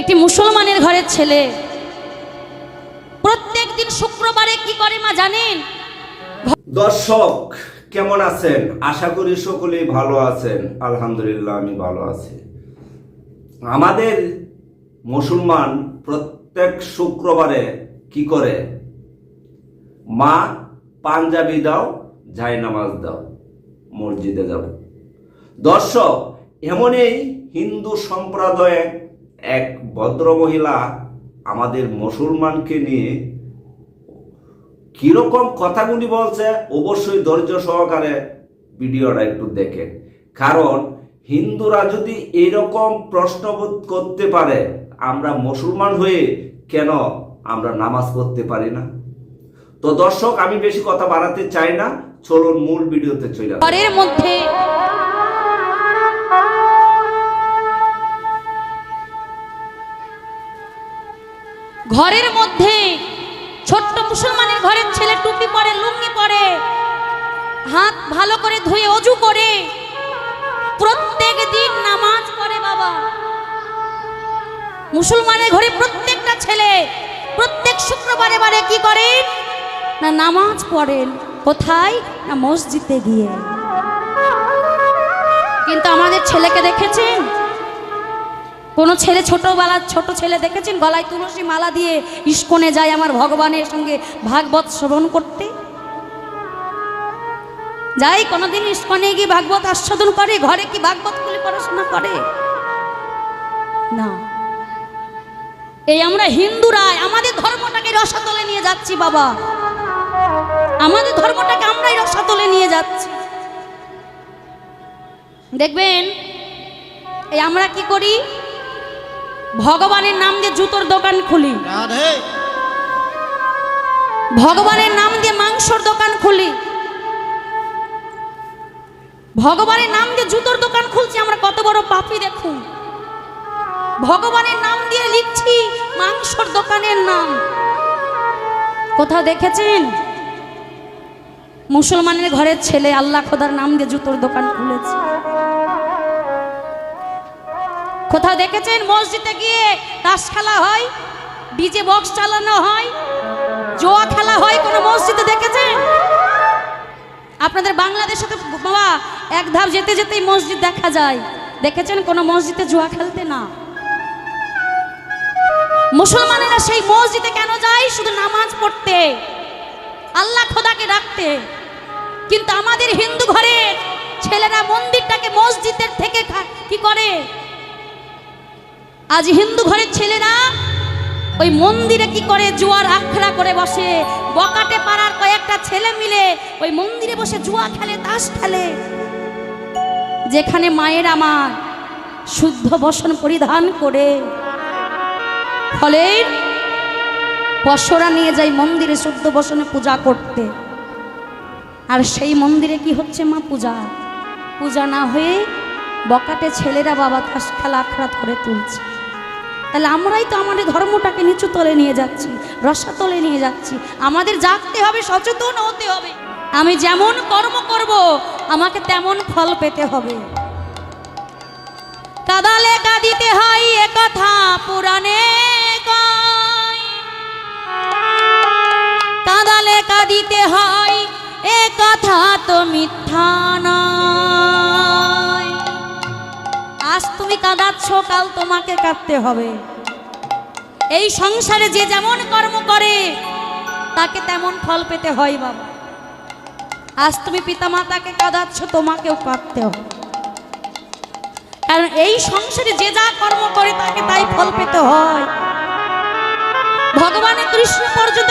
একটি মুসলমানের ঘরের ছেলে। প্রত্যেক দিন শুক্রবারে কি করে মা জানেন? দর্শক, কেমন আছেন? আশা করি সকলেই ভালো আছেন। আলহামদুলিল্লাহ, আমি ভালো আছি। আমাদের মুসলমান প্রত্যেক শুক্রবারে কি করে? মা পাঞ্জাবি দাও জায় নামাজ দাও, মসজিদে যাব। দর্শক, এমনই হিন্দু সম্প্রদায়ের এক ভদ্র মহিলা আমাদের মুসলমানকে নিয়ে কীরকম কথাগুলি বলছে, অবশ্যই ধৈর্য সহকারে ভিডিওটা একটু দেখেন। কারণ হিন্দুরা যদি এরকম প্রশ্নবোধ করতে পারে, আমরা মুসলমান হয়ে কেন আমরা নামাজ পড়তে পারি না? তো দর্শক, আমি বেশি কথা বাড়াতে চাই না। চলুন মূল ভিডিওতে চলে। ঘরের মধ্যে ঘরের মধ্যে ছোট্ট মুসলমানের ঘরের ছেলে টুপি পরে, লুঙ্গি পরে, হাত ভালো করে ধুয়ে অজু করে, প্রত্যেক দিন নামাজ পড়ে বাবা। মুসলমানের ঘরে প্রত্যেকটা ছেলে প্রত্যেক শুক্রবারে বারে কি করেন না নামাজ পড়েন কোথায়? না মসজিদে গিয়ে। কিন্তু আমাদের ছেলেকে দেখেছেন? কোনো ছেলে ছোটবেলার ছোট ছেলে দেখেছেন? গলায় তুলসী মালা দিয়ে ইস্কনে যায় আমার ভগবানের সঙ্গে ভাগবত শ্রবণ করতে? যাই, কোনোদিন ইস্কনে গিয়ে ভাগবত আস্বাদন করে, ঘরে কি ভাগবত খুলে পড়াশোনা করে? না। এই আমরা হিন্দুরা আমাদের ধর্মটাকে রসাতলে নিয়ে যাচ্ছি বাবা। আমাদের ধর্মটাকে আমরাই রসাতলে নিয়ে যাচ্ছি। দেখবেন, এই আমরা কি করি? ভগবানের নাম দিয়ে জুতোর দোকান খুলি। ভগবানের নাম দিয়ে মাংসর দোকান খুলি। ভগবানের নাম দিয়ে জুতোর দোকান খুলছি আমরা কত বড় পাপি দেখুন। ভগবানের নাম দিয়ে লিখছি মাংসর দোকানের নাম। কোথাও দেখেছেন? মুসলমানের ঘরের ছেলে আল্লাহ খোদার নাম দিয়ে জুতোর দোকান খুলেছে। কোথাও দেখেছেন মসজিদে গিয়ে তাস খেলা হয়? ডিজে বক্স চালানো হয়? জোয়া খেলা হয় কোনো মসজিদে দেখেছেন? আপনাদের বাংলাদেশে তো বাবা, এক ধাপ যেতে যেতেই মসজিদ দেখা যায়। দেখেছেন কোনো মসজিদে জুয়া খেলতে না? মুসলমানেরা সেই মসজিদে কেন যায়? শুধু নামাজ পড়তে। আল্লাহ খোদাকে রাখতে কিন্তু আমাদের হিন্দু ঘরে ছেলেরা মন্দিরটাকে মসজিদের থেকে কি করে? আজ হিন্দু ঘরের ছেলেরা ওই মন্দিরে কি করে জুয়ার আখড়া করে বসে? বকাটে পাড়ার কয়েকটা ছেলে মিলে ওই মন্দিরে বসে জুয়া খেলে, তাস খেলে। যেখানে মায়ের আমার শুদ্ধ বসন পরিধান করে। ফলে পশরা নিয়ে যায় মন্দিরে শুদ্ধ বসনে পূজা করতে। আর সেই মন্দিরে কি হচ্ছে মা পূজা? পূজা না হয়ে বকাটে ছেলেরা বাবা তাস খেলা আখড়া করে তুলছে। তাহলে আমরাই তো আমাদের ধর্মটাকে নিচু তলে নিয়ে যাচ্ছি রসাতলে নিয়ে যাচ্ছি। আমাদের জাগতে হবে, সচেতন হতে হবে। আমি যেমন কর্ম করব, আমাকে তেমন ফল পেতে হবে। কাদালে কাঁদিতে হয় এ কথা, পুরাণে। কাদালে কাঁদিতে হয় এ কথা, তো মিথ্যা নয়। কাঁদাচ্ছ কাল তোমাকে কাঁদতে হবে। এই সংসারে যে যেমন কর্ম করে, তাকে তেমন ফল পেতে হয় বাবা। আজ তুমি পিতামাতাকে কাঁদাচ্ছ, তোমাকেও কাঁদতে হবে। কারণ এই সংসারে যে যা কর্ম করে, তাকে তাই ফল পেতে হয়। ভগবানের কৃষ্ণ পর্যন্ত